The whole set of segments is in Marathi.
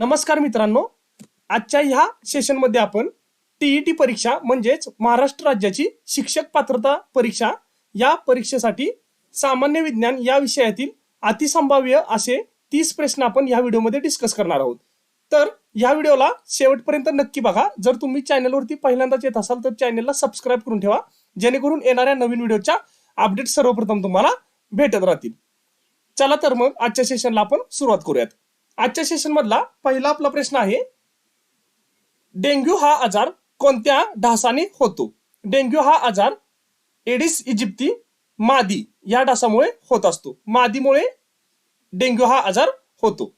नमस्कार मित्रांनो. आजच्या ह्या सेशनमध्ये आपण टीईटी परीक्षा म्हणजेच महाराष्ट्र राज्याची शिक्षक पात्रता परीक्षा या परीक्षेसाठी सामान्य विज्ञान या विषयातील अतिसंभाव्य असे तीस प्रश्न आपण या व्हिडिओमध्ये डिस्कस करणार आहोत. तर या व्हिडिओला शेवटपर्यंत नक्की बघा. जर तुम्ही चॅनलवरती पहिल्यांदाच येत असाल तर चॅनलला सबस्क्राईब करून ठेवा. जेणेकरून येणाऱ्या नवीन व्हिडिओच्या अपडेट सर्वप्रथम तुम्हाला भेटत राहतील. चला तर मग आजच्या सेशनला आपण सुरुवात करूयात. आजच्या सेशन मधला पहिला आपला प्रश्न आहे डेंग्यू हा आजार कोणत्या डासाने होतो? डेंग्यू हा आजार एडिस इजिप्ती मादी या डासामुळे होत असतो. मादीमुळे डेंग्यू हा आजार होतो.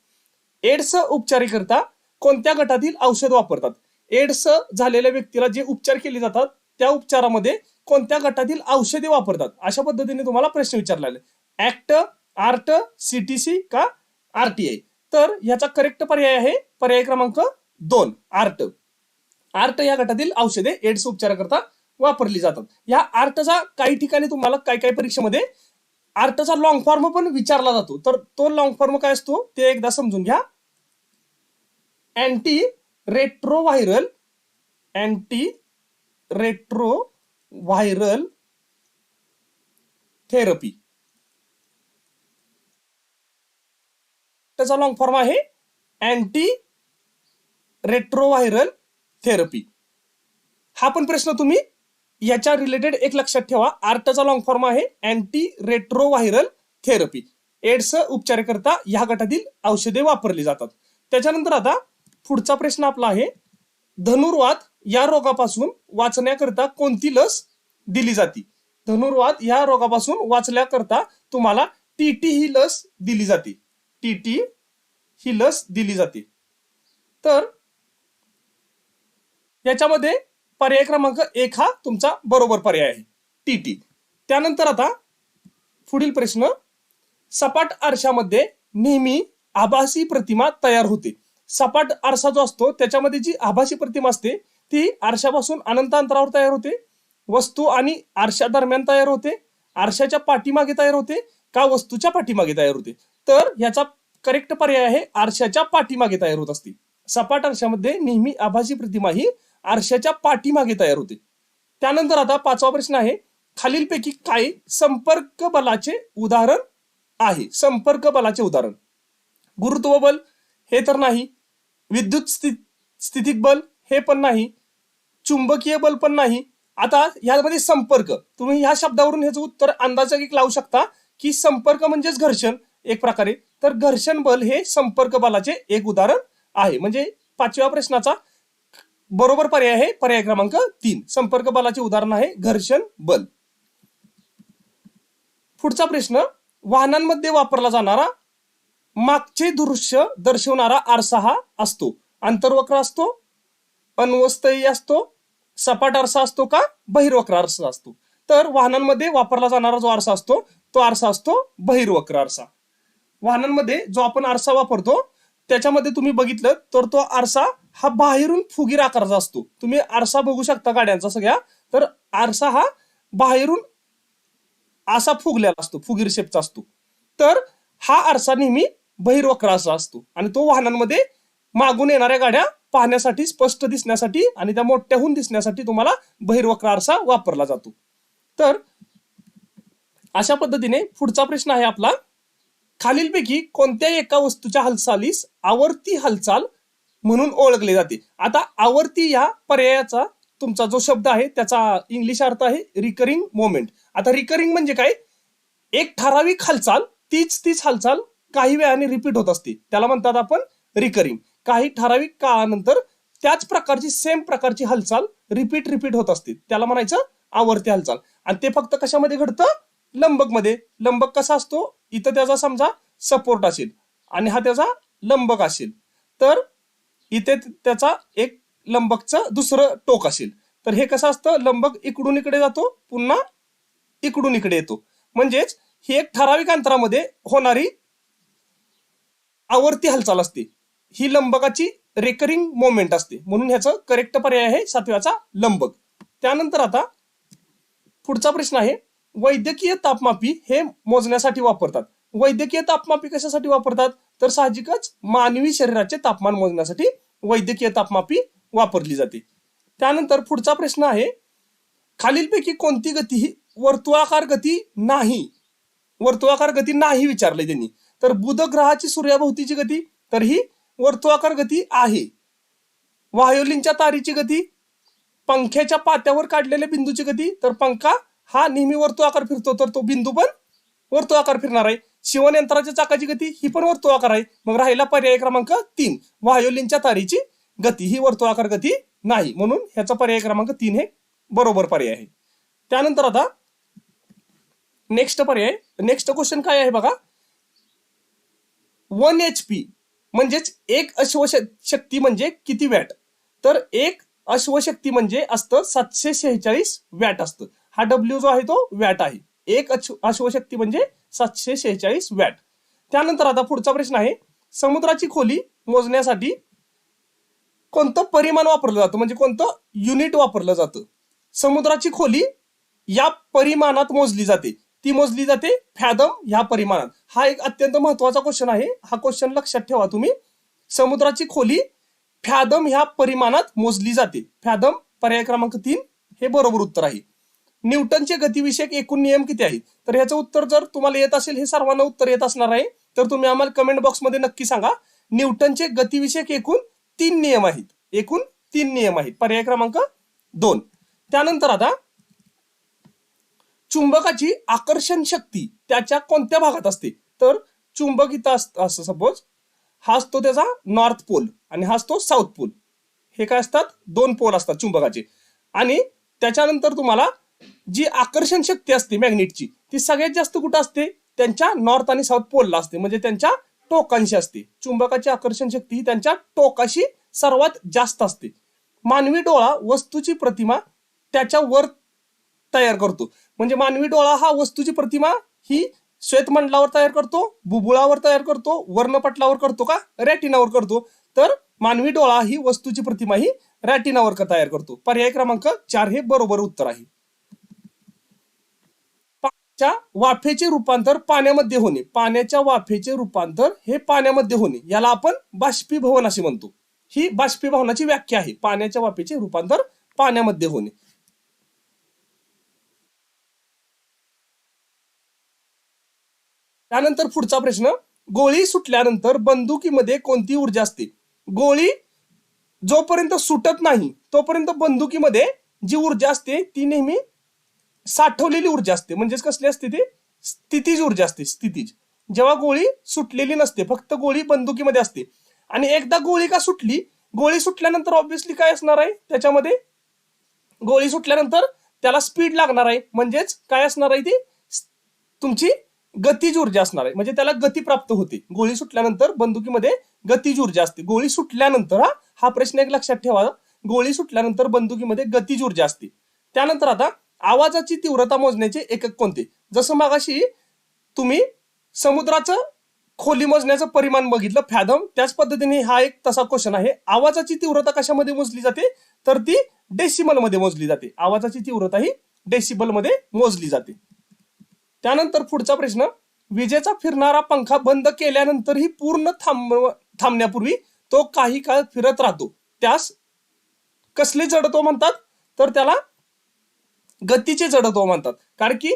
एड्स उपचारीकरता कोणत्या गटातील औषध वापरतात? एड्स झालेल्या व्यक्तीला जे उपचार केले जातात त्या उपचारामध्ये कोणत्या गटातील औषधे वापरतात? अशा पद्धतीने तुम्हाला प्रश्न विचारला आहे ऍक्ट आर्ट सीटीसी का आरटीआय तर याचा करेक्ट पर्याय आहे पर्याय क्रमांक दोन आर्ट. आर्ट या गटातील औषधे एड्स उपचाराकरता वापरली जातात. या आर्टचा काही ठिकाणी तुम्हाला काही काही परीक्षेमध्ये आर्टचा लॉंग फॉर्म पण विचारला जातो. तर तो लॉंग फॉर्म काय असतो? ते एकदा समजून घ्या. Anti retroviral anti retroviral therapy त्याचा लॉंग फॉर्म आहे अँटी रेट्रोव्हायरल थेरपी हा पण प्रश्न तुम्ही याच्या रिलेटेड एक लक्षात ठेवा. आर्टचा लॉंग फॉर्म आहे अँटी रेट्रोव्हायरल थेरपी एड्स उपचाराकरता या गटातील औषधे वापरली जातात. त्याच्यानंतर आता पुढचा प्रश्न आपला आहे धनुर्वाद या रोगापासून वाचण्याकरता कोणती लस दिली जाते? धनुर्वाद या रोगापासून वाचल्याकरता तुम्हाला टीटी ही लस दिली जाते. टीटी ही लस दिली जाते. तर याच्यामध्ये पर्याय क्रमांक एक हा तुमचा बरोबर पर्याय आहे. टीटी त्यानंतर आता पुढील प्रश्न सपाट आरशामध्ये नेहमी आभासी प्रतिमा तयार होते. सपाट आरसा जो असतो त्याच्यामध्ये जी आभासी प्रतिमा असते ती आरशापासून अनंत अंतरावर तयार होते. वस्तू आणि आरशा दरम्यान तयार होते. आरशाच्या पाठीमागे तयार होते का वस्तूच्या पाठीमागे तयार होते? तर याचा करेक्ट पर्याय आहे आरशाच्या पाठीमागे तयार होत असते सपाट आरशामध्ये नेहमी आभासी प्रतिमा ही आरशाच्या पाठीमागे तयार होते. त्यानंतर आता पाचवा प्रश्न आहे खालीलपैकी काय संपर्क बलाचे उदाहरण आहे. संपर्क बलाचे उदाहरण. गुरुत्व बल हे तर नाही विद्युत स्थि स्थितिक बल हे पण नाही चुंबकीय बल पण नाही. आता यामध्ये संपर्क तुम्ही ह्या शब्दावरून ह्याचं उत्तर अंदाजा एक लावू शकता की संपर्क म्हणजेच घर्षण. एक प्रकारे. तर घर्षण बल हे संपर्क बलाचे एक उदाहरण आहे. म्हणजे पाचव्या प्रश्नाचा बरोबर पर्याय आहे पर्याय क्रमांक तीन. संपर्क बलाचे उदाहरण आहे घर्षण बल. पुढचा प्रश्न वाहनांमध्ये वापरला जाणारा मागचे दृश्य दर्शवणारा आरसा हा असतो. आंतरवक्र असतो अनवस्तयी असतो सपाट आरसा असतो का बहिर्वक्र आरसा असतो. तर वाहनांमध्ये वापरला जाणारा जो आरसा असतो तो आरसा असतो बहिर्वक्र आरसा. वाहनांमध्ये जो आपण आरसा वापरतो त्याच्यामध्ये तुम्ही बघितलं तर तो आरसा हा बाहेरून फुगीर आकाराचा असतो. तुम्ही आरसा बघू शकता गाड्यांचा सगळ्या. तर आरसा हा बाहेरून असा फुगलेला असतो फुगीर शेपचा असतो. तर हा आरसा नेहमी बहिर्वक्र असा असतो आणि तो वाहनांमध्ये मागून येणाऱ्या गाड्या पाहण्यासाठी स्पष्ट दिसण्यासाठी आणि त्या मोठ्याहून दिसण्यासाठी तुम्हाला बहिर्वक्र आरसा वापरला जातो. तर अशा पद्धतीने पुढचा प्रश्न आहे आपला. खालीलपैकी कोणत्या एका वस्तूच्या हालचालीस आवर्ती हालचाल म्हणून ओळखले जाते. आता आवर्ती या पर्यायाचा तुमचा जो शब्द आहे त्याचा इंग्लिश अर्थ आहे रिकरिंग मोमेंट आता रिकरिंग म्हणजे काय? एक ठराविक हालचाल तीच तीच हालचाल काही वेळाने रिपीट होत असते. त्याला म्हणतात आपण रिकरिंग काही ठराविक काळानंतर त्याच प्रकारची सेम प्रकारची हालचाल रिपीट रिपीट होत असते. त्याला म्हणायचं आवर्ती हालचाल. आणि ते फक्त कशामध्ये घडतं? लंबकमध्ये लंबक कसा असतो? इथं त्याचा समजा सपोर्ट असेल आणि हा त्याचा लंबक असेल. तर इथे त्याचा एक लंबकचं दुसरं टोक असेल. तर हे कसं असतं? लंबक इकडून इकडे जातो पुन्हा इकडून इकडे येतो. म्हणजेच ही एक ठराविक अंतरामध्ये होणारी आवर्ती हालचाल असते. ही लंबकाची रेकरिंग मोमेंट असते. म्हणून ह्याचं करेक्ट पर्याय आहे सातव्याचा लंबक. त्यानंतर आता पुढचा प्रश्न आहे. वैद्यकीय तापमापी हे मोजण्यासाठी वापरतात. वैद्यकीय तापमापी कशासाठी वापरतात? तर साहजिकच मानवी शरीराचे तापमान मोजण्यासाठी वैद्यकीय तापमापी वापरली जाते. त्यानंतर पुढचा प्रश्न आहे खालीलपैकी कोणती गती ही वर्तुळाकार गती नाही? वर्तुळाकार गती नाही विचारले त्यांनी. तर बुध ग्रहाची सूर्याभोवतीची गती तर ही वर्तुळाकार गती आहे. व्हायोलिनच्या तारीची गती पंख्याच्या पात्यावर काढलेल्या बिंदूची गती तर पंखा हा नेहमी वर्तुळाकार फिरतो तर तो बिंदू पण वर्तुळाकार फिरणार आहे. शिवणयंत्राच्या चाकाची गती ही पण वर्तुळाकार आहे. मग राहिला पर्याय क्रमांक तीन. वायोलिनच्या तारीची गती ही वर्तुळाकार गती नाही. म्हणून ह्याचा पर्याय क्रमांक तीन हे बरोबर पर्याय आहे. त्यानंतर आता नेक्स्ट पर्याय. नेक्स्ट क्वेश्चन काय आहे बघा? वन एच पी म्हणजेच एक अश्वशक्ती म्हणजे किती वॅट? तर एक अश्वशक्ती म्हणजे असतं सातशे शेहेचाळीस वॅट असतं. हा डब्ल्यू जो आहे तो वॅट आहे. एक अश्व- अश्वशक्ती म्हणजे सातशे शेहेचाळीस वॅट त्यानंतर आता पुढचा प्रश्न आहे समुद्राची खोली मोजण्यासाठी कोणतं परिमाण वापरलं जातं? म्हणजे कोणतं युनिट वापरलं जातं? समुद्राची खोली या परिमाणात मोजली जाते. ती मोजली जाते फॅदम ह्या परिमाणात. हा एक अत्यंत महत्त्वाचा क्वेश्चन आहे. हा क्वेश्चन लक्षात ठेवा तुम्ही. समुद्राची खोली फॅदम ह्या परिमाणात मोजली जाते. फॅदम पर्याय क्रमांक तीन हे बरोबर उत्तर आहे. न्यूटनचे गतिविषयक एकूण नियम किती आहेत? तर ह्याचं उत्तर जर तुम्हाला येत असेल हे सर्वांना उत्तर येत असणार आहे. तर तुम्ही आम्हाला कमेंट बॉक्समध्ये नक्की सांगा. न्यूटनचे गतिविषयक एकूण तीन नियम आहेत. एकूण तीन नियम आहेत. पर्याय क्रमांक दोन. त्यानंतर आता चुंबकाची आकर्षण शक्ती त्याच्या कोणत्या भागात असते? तर चुंबक इथं असतं सपोज हा असतो त्याचा नॉर्थ पोल आणि हा असतो साऊथ पोल हे काय असतात? दोन पोल असतात चुंबकाचे. आणि त्याच्यानंतर तुम्हाला जी आकर्षण शक्ती असते मॅग्नेटची ती सगळ्यात जास्त कुठं असते? त्यांच्या नॉर्थ आणि साऊथ पोलला असते म्हणजे त्यांच्या टोकांशी असते. चुंबकाची आकर्षण शक्ती ही त्यांच्या टोकाशी सर्वात जास्त असते. मानवी डोळा वस्तूची प्रतिमा त्याच्या वर तयार करतो. म्हणजे मानवी डोळा हा वस्तूची प्रतिमा ही श्वेतमंडलावर तयार करतो बुबुळावर तयार करतो वर्णपटलावर करतो का? रॅटिनावर करतो. तर मानवी डोळा ही वस्तूची प्रतिमा ही रॅटिनावर का तयार करतो? पर्याय क्रमांक चार हे बरोबर उत्तर आहे. च्या वाफेचे रूपांतर पाण्यामध्ये होणे. पाण्याच्या वाफेचे रूपांतर हे पाण्यामध्ये होणे. याला आपण बाष्पीभवन असे म्हणतो. ही बाष्पीभवनाची व्याख्या आहे. पाण्याच्या वाफेचे रूपांतर पाण्यामध्ये होणे. त्यानंतर पुढचा प्रश्न. गोळी सुटल्यानंतर बंदुकीमध्ये कोणती ऊर्जा असते? गोळी जोपर्यंत सुटत नाही तोपर्यंत बंदुकीमध्ये जी ऊर्जा असते ती नेहमी साठवलेली ऊर्जा असते. म्हणजेच कसली असते ती? स्थितीज ऊर्जा असते स्थितीज. जेव्हा गोळी सुटलेली नसते फक्त गोळी बंदुकीमध्ये असते. आणि एकदा गोळी का सुटली गोळी सुटल्यानंतर ऑब्विसली काय असणार आहे? त्याच्यामध्ये गोळी सुटल्यानंतर त्याला स्पीड लागणार आहे. म्हणजेच काय असणार आहे ती? तुमची गतीज ऊर्जा असणार आहे. म्हणजे त्याला गती प्राप्त होते. गोळी सुटल्यानंतर बंदुकीमध्ये गतीज ऊर्जा असते. गोळी सुटल्यानंतर हा हा प्रश्न एक लक्षात ठेवा. गोळी सुटल्यानंतर बंदुकीमध्ये गतीज ऊर्जा असते. त्यानंतर आता आवाजाची तीव्रता मोजण्याचे एकक कोणते? जसं मागाशी तुम्ही समुद्राचं खोली मोजण्याचं परिमाण बघितलं फॅदम त्याच पद्धतीने हा एक तसा क्वेश्चन आहे. आवाजाची तीव्रता कशामध्ये मोजली जाते? तर ती डेसिमलमध्ये मोजली जाते. आवाजाची तीव्रता ही डेसिबलमध्ये मोजली जाते. त्यानंतर पुढचा प्रश्न विजेचा फिरणारा पंखा बंद केल्यानंतरही पूर्ण थांब थांबण्यापूर्वी तो काही काळ फिरत राहतो. त्यास कसले जडत्व म्हणतात? तर त्याला गतीचे जडत्व म्हणतात. कारण की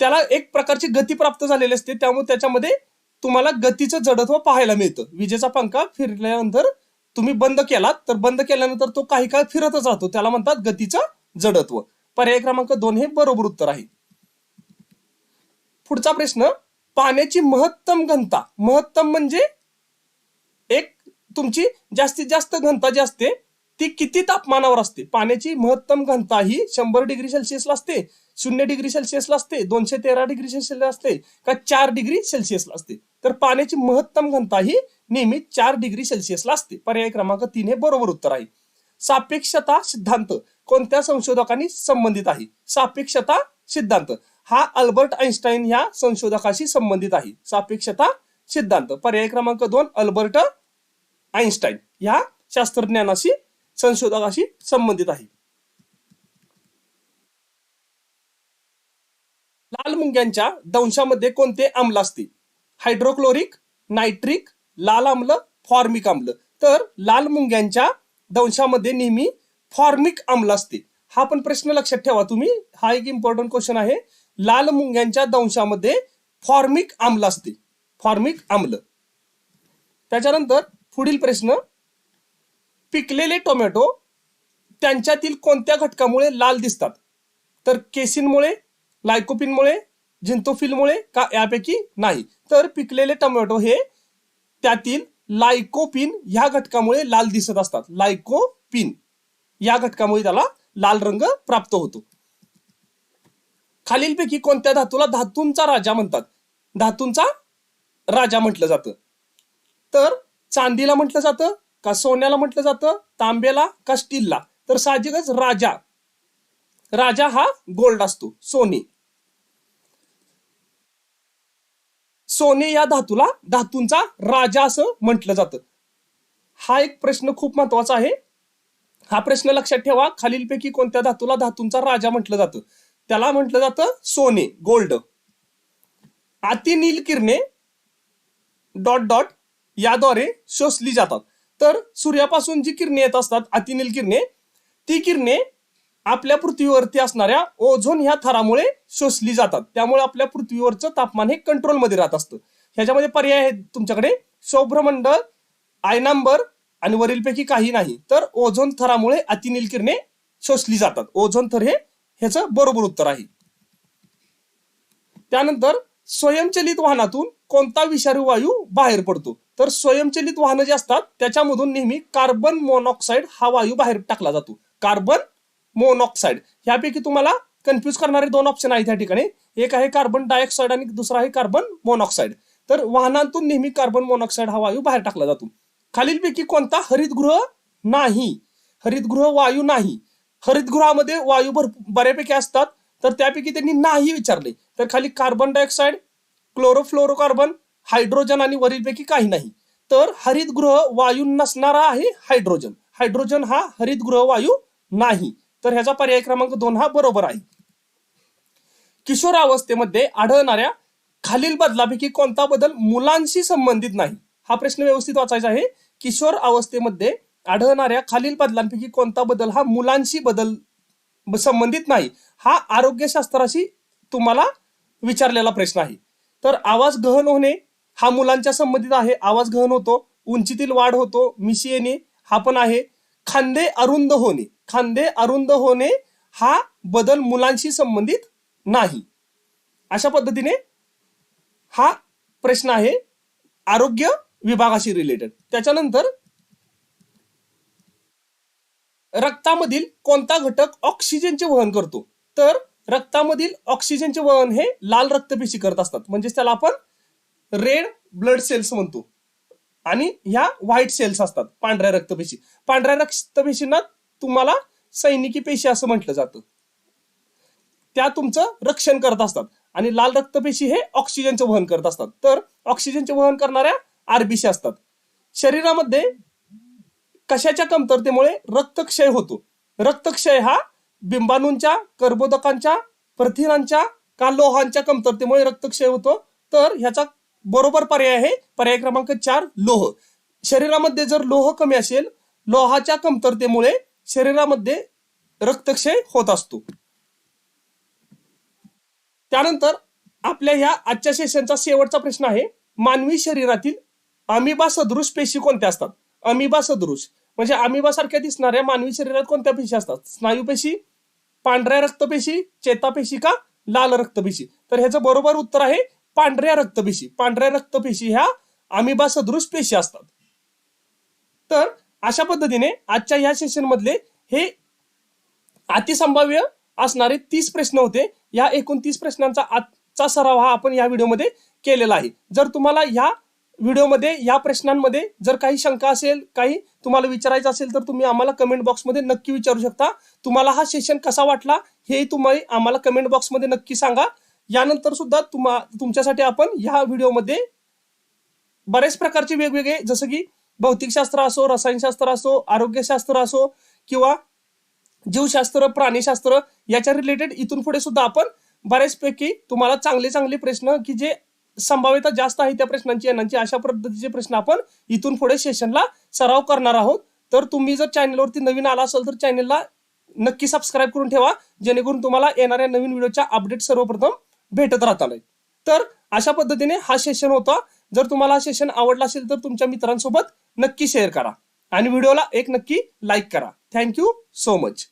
त्याला एक प्रकारची गती प्राप्त झालेली असते त्यामुळे त्याच्यामध्ये तुम्हाला गतीचं जडत्व पाहायला मिळतं. विजेचा पंखा फिरल्यानंतर तुम्ही बंद केलात तर बंद केल्यानंतर तो काही काळ फिरतच राहतो. त्याला म्हणतात गतीचं जडत्व. पर्याय क्रमांक दोन हे बरोबर उत्तर आहे. पुढचा प्रश्न पाण्याची महत्तम घनता. महत्तम म्हणजे एक तुमची जास्तीत जास्त घनता जी असते ती किती तापमानावर असते? पाण्याची महत्तम घनता ही शंभर डिग्री सेल्सिअसला असते शून्य डिग्री सेल्सिअसला असते दोनशे तेरा डिग्री सेल्सिअसला असते का चार डिग्री सेल्सिअसला असते. तर पाण्याची महत्तम घनता ही नेहमी चार डिग्री सेल्सिअसला असते. पर्याय क्रमांक तीन हे बरोबर उत्तर आहे. सापेक्षता सिद्धांत कोणत्या संशोधकांनी संबंधित आहे? सापेक्षता सिद्धांत. हा अल्बर्ट आईन्स्टाईन ह्या संशोधकाशी संबंधित आहे. सापेक्षता सिद्धांत. पर्याय क्रमांक दोन अल्बर्ट आईन्स्टाईन ह्या शास्त्रज्ञानाशी संशोधकाशी संबंधित आहे. लाल मुंग्यांच्या दंशामध्ये कोणते आम्ल असते हायड्रोक्लोरिक नायट्रिक लाल आम्ल फॉर्मिक आम्ल. तर लाल मुंग्यांच्या दंशामध्ये नेहमी फॉर्मिक आम्ल असते हा पण प्रश्न लक्षात ठेवा तुम्ही. हा एक इम्पॉर्टंट क्वेश्चन आहे. लाल मुंग्यांच्या दंशामध्ये फॉर्मिक आम्ल असते फॉर्मिक आम्ल. त्याच्यानंतर पुढील प्रश्न पिकलेले टोमॅटो त्यांच्यातील कोणत्या घटकामुळे लाल दिसतात? तर केसिनमुळे लायकोपिनमुळे झिंतोफिलमुळे का यापैकी नाही? तर पिकलेले टोमॅटो हे त्यातील लायकोपिन ह्या घटकामुळे लाल दिसत असतात. लायकोपिन या घटकामुळे त्याला लाल रंग प्राप्त होतो. खालीलपैकी कोणत्या धातूला धातूंचा राजा म्हणतात? धातूंचा राजा म्हटलं जातं. तर चांदीला म्हटलं जातं. का सोन्याला म्हटलं जातं? तांब्याला का स्टीलला? तर साहजिकच राजा. राजा हा गोल्ड असतो सोने. सोने या धातूला धातूंचा राजा असं म्हटलं जातं. हा एक प्रश्न खूप महत्त्वाचा आहे. हा प्रश्न लक्षात ठेवा. खालीलपैकी कोणत्या धातूला धातूंचा राजा म्हटलं जातं? त्याला म्हटलं जातं सोने गोल्ड. अतिनील किरणे डॉट डॉट याद्वारे शोषली जातात. तर सूर्यापासून जी किरणे येत असतात अतिनील किरणे ती किरणे आपल्या पृथ्वीवरती असणाऱ्या ओझोन ह्या थरामुळे शोषली जातात. त्यामुळे आपल्या पृथ्वीवरचं तापमान हे कंट्रोलमध्ये राहत असतं. ह्याच्यामध्ये पर्याय आहेत तुमच्याकडे. सौभ्रमंडळ आयनांबर आणि वरीलपैकी काही नाही. तर ओझोन थरामुळे अतिनील किरणे शोषली जातात. ओझोन थर हे ह्याचं बरोबर उत्तर आहे. त्यानंतर स्वयंचलित वाहनातून कोणता विषारी वायू बाहेर पडतो? तर स्वयंचलित वाहनं जे असतात त्याच्यामधून नेहमी कार्बन मोनॉक्साईड हा वायू बाहेर टाकला जातो. Carbon monoxide. ह्यापैकी तुम्हाला कन्फ्युज करणारे दोन ऑप्शन आहेत या ठिकाणी. एक आहे कार्बन डायऑक्साईड आणि दुसरा आहे कार्बन मोनॉक्साईड तर वाहनांतून नेहमी कार्बन मोनॉक्साईड हा वायू बाहेर टाकला जातो. खालीलपैकी कोणता? हरितगृह नाही. हरितगृह वायू नाही. हरितगृहामध्ये वायू भर बऱ्यापैकी असतात. तर त्यापैकी त्यांनी नाही विचारले. तर खाली कार्बन डायऑक्साईड क्लोरोफ्लोरोकार्बन हायड्रोजन आणि वरीलपैकी काही नाही. तर हरितगृह वायू नसणारा आहे हायड्रोजन. हायड्रोजन हा हरितगृह वायू नाही. तर ह्याचा पर्याय क्रमांक दोन हा बरोबर आहे. किशोरावस्थेमध्ये आढळणाऱ्या खालील बदलापैकी कोणता बदल मुलांशी संबंधित नाही? हा प्रश्न व्यवस्थित वाचायचा आहे. किशोर अवस्थेमध्ये आढळणाऱ्या खालील बदलांपैकी कोणता बदल हा मुलांशी बदल संबंधित नाही? हा आरोग्यशास्त्राशी तुम्हाला विचारलेला प्रश्न आहे. तर आवाज गहन होणे हा मुलांच्या संबंधित आहे. आवाज गहन होतो उंचीतील वाढ होतो मिशी येणे हा पण आहे. खांदे अरुंद होणे खांदे अरुंद होणे हा बदल मुलांशी संबंधित नाही. अशा पद्धतीने हा प्रश्न आहे आरोग्य विभागाशी रिलेटेड त्याच्यानंतर रक्तामधील कोणता घटक ऑक्सिजनचे वहन करतो? तर रक्तामधील ऑक्सिजनचे वहन हे लाल रक्तपेशी करत असतात. म्हणजेच त्याला आपण रेड ब्लड सेल्स म्हणतो. आणि ह्या व्हाईट सेल्स असतात पांढऱ्या रक्तपेशी. पांढऱ्या रक्तपेशींना तुम्हाला सैनिकी पेशी असं म्हटलं जातं. त्या तुमचं रक्षण करत असतात. आणि लाल रक्तपेशी हे ऑक्सिजनचं वहन करत असतात. तर ऑक्सिजनचे वहन करणाऱ्या आरबीसी असतात. शरीरामध्ये कशाच्या कमतरतेमुळे रक्तक्षय होतो? रक्तक्षय हा बिंबाणूंच्या कर्बोदकांच्या प्रथिनांच्या का लोहांच्या कमतरतेमुळे रक्तक्षय होतो? तर ह्याचा बरोबर पर्याय आहे पर्याय क्रमांक चार लोह. शरीरामध्ये जर लोह कमी असेल लोहाच्या कमतरतेमुळे शरीरामध्ये रक्तक्षय होत असतो. त्यानंतर आपल्या ह्या आजच्या सेशनचा शेवटचा प्रश्न आहे मानवी शरीरातील अमिबा सदृश पेशी कोणत्या असतात? अमिबा सदृश. म्हणजे अमिबा सारख्या दिसणाऱ्या मानवी शरीरात कोणत्या पेशी असतात? स्नायू पेशी पांढऱ्या रक्तपेशी चेतापेशी का? लाल रक्तपेशी. तर ह्याचं बरोबर उत्तर आहे पांढऱ्या रक्तपेशी. पांढऱ्या रक्तपेशी ह्या अमिबा सदृश पेशी असतात. तर अशा पद्धतीने आजच्या ह्या सेशन मधले हे अतिसंभाव्य असणारे तीस प्रश्न होते. या एकूण तीस प्रश्नांचा आजचा सराव हा आपण या व्हिडिओमध्ये केलेला आहे. जर तुम्हाला ह्या व्हिडिओमध्ये या प्रश्नांमध्ये जर काही शंका असेल काही तुम्हाला विचारायचं असेल तर तुम्ही आम्हाला कमेंट बॉक्समध्ये नक्की विचारू शकता. तुम्हाला हा सेशन कसा वाटला हेही तुम्ही आम्हाला कमेंट बॉक्समध्ये नक्की सांगा. यानंतर सुद्धा तुम्हा तुमच्यासाठी आपण ह्या व्हिडिओमध्ये बरेच प्रकारचे वेगवेगळे जसं की भौतिकशास्त्र असो रसायनशास्त्र असो आरोग्यशास्त्र असो किंवा जीवशास्त्र प्राणीशास्त्र याच्या रिलेटेड इथून पुढे सुद्धा आपण बऱ्याचपैकी तुम्हाला चांगले चांगले प्रश्न की जे संभाव्यता जास्त आहे त्या प्रश्नांची यांची अशा पद्धतीचे प्रश्न आपण इथून पुढे सेशनला सराव करणार आहोत. तर तुम्ही जर चॅनलवरती नवीन आला असाल तर चॅनलला नक्की सबस्क्राईब करून ठेवा जेणेकरून तुम्हाला येणाऱ्या नवीन व्हिडिओच्या अपडेट सर्वप्रथम भेटत राहताल. तर अशा पद्धतीने हा सेशन होता. जर तुम्हाला हा सेशन आवडला असेल तर तुमच्या मित्रांसोबत नक्की शेअर करा. आणि व्हिडिओला एक नक्की लाईक करा. Thank you so much